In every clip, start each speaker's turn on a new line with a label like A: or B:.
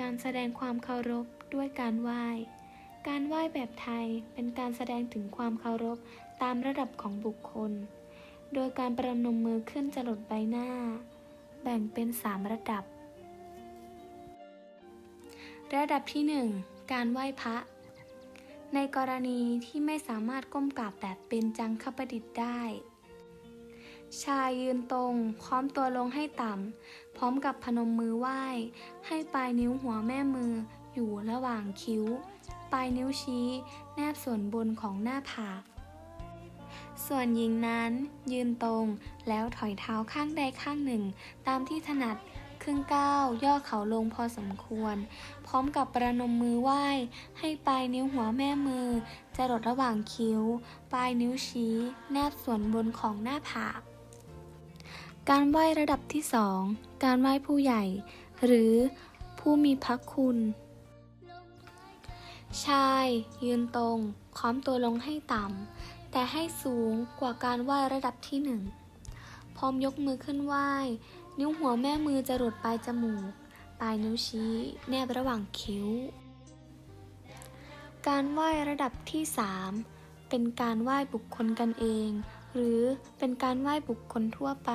A: การแสดงความเคารพด้วยการไหว้ การไหว้แบบไทยเป็นการแสดงถึงความเคารพตามระดับของบุคคล โดยการประนมมือขึ้นจรดใบหน้า แบ่งเป็น 3 ระดับ ระดับที่ 1 การไหว้พระ ในกรณีที่ไม่สามารถก้มกราบแบบเป็นจังคประดิษฐ์ได้ ชายยืนตรงค้อมตัวลงให้ต่ำ พร้อมกับพนมมือไหว้ ให้ปลายนิ้วหัวแม่มืออยู่ระหว่างคิ้ว ปลายนิ้วชี้ แนบส่วนบนของหน้าผาก ส่วนหญิงนั้น ยืนตรงแล้วถอยเท้าข้างใดข้างหนึ่ง ตามที่ถนัดครึ่งก้าวย่อเข่าลงพอสมควร พร้อมกับประนมมือไหว้ ให้ปลายนิ้วหัวแม่มือ จะรดระหว่างคิ้ว ปลายนิ้วชี้ แนบส่วนบนของหน้าผาก การไหว้ระดับที่ 2 การไหว้ผู้ใหญ่ หรือผู้มีพระคุณ ชายยืนตรงค้อมตัวลงให้ต่ำ แต่ให้สูงกว่าการไหว้ระดับที่หนึ่งพร้อมยกมือขึ้นไหว้ นิ้วหัวแม่มือจะหลุดปลายจมูก ปลายนิ้วชี้แนบระหว่างคิ้ว การไหว้ระดับที่ 3 เป็นการไหว้บุคคลกันเอง หรือเป็นการไหว้บุคคลทั่วไป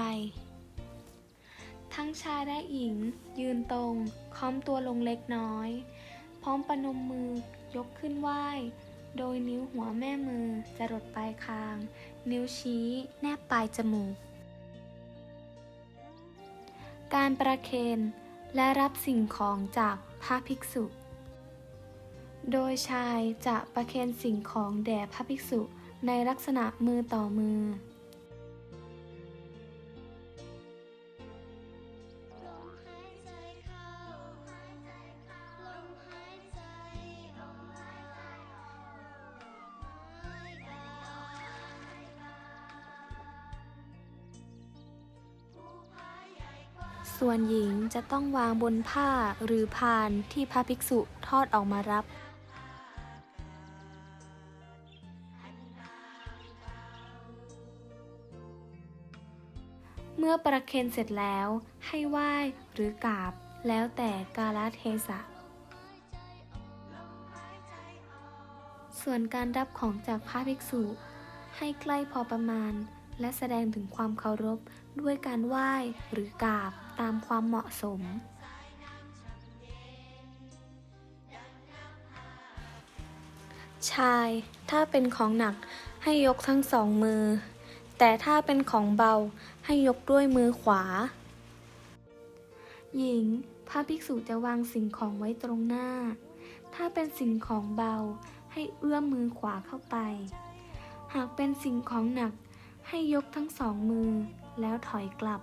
A: ทั้งชายและหญิง ยืนตรง ค้อมตัวลงเล็กน้อย พร้อมประนมมือยกขึ้นไหว้ โดยนิ้วหัวแม่มือจะรดปลายคาง นิ้วชี้แนบปลายจมูก การประเคนและรับสิ่งของจากพระภิกษุ โดยชายจะประเคนสิ่งของแด่พระภิกษุ ในลักษณะมือต่อมือ ส่วนหญิงจะต้องวางบนผ้าหรือพานที่พระภิกษุทอดออกมารับ เมื่อประเคนเสร็จแล้วให้ไหว้หรือกราบ แล้วแต่กาลเทศะ ส่วนการรับของจากพระภิกษุ ให้ใกล้พอประมาณ และแสดงถึงความเคารพด้วยการไหว้หรือกราบตามความเหมาะสมชาย ถ้าเป็นของหนักให้ยกทั้งสองมือ แต่ถ้าเป็นของเบาให้ยกด้วยมือขวา หญิง พระภิกษุจะวางสิ่งของไว้ตรงหน้า ถ้าเป็นสิ่งของเบาให้เอื้อมมือขวาเข้าไป หากเป็นสิ่งของหนักให้ยกทั้งสองมือแล้วถอยกลับ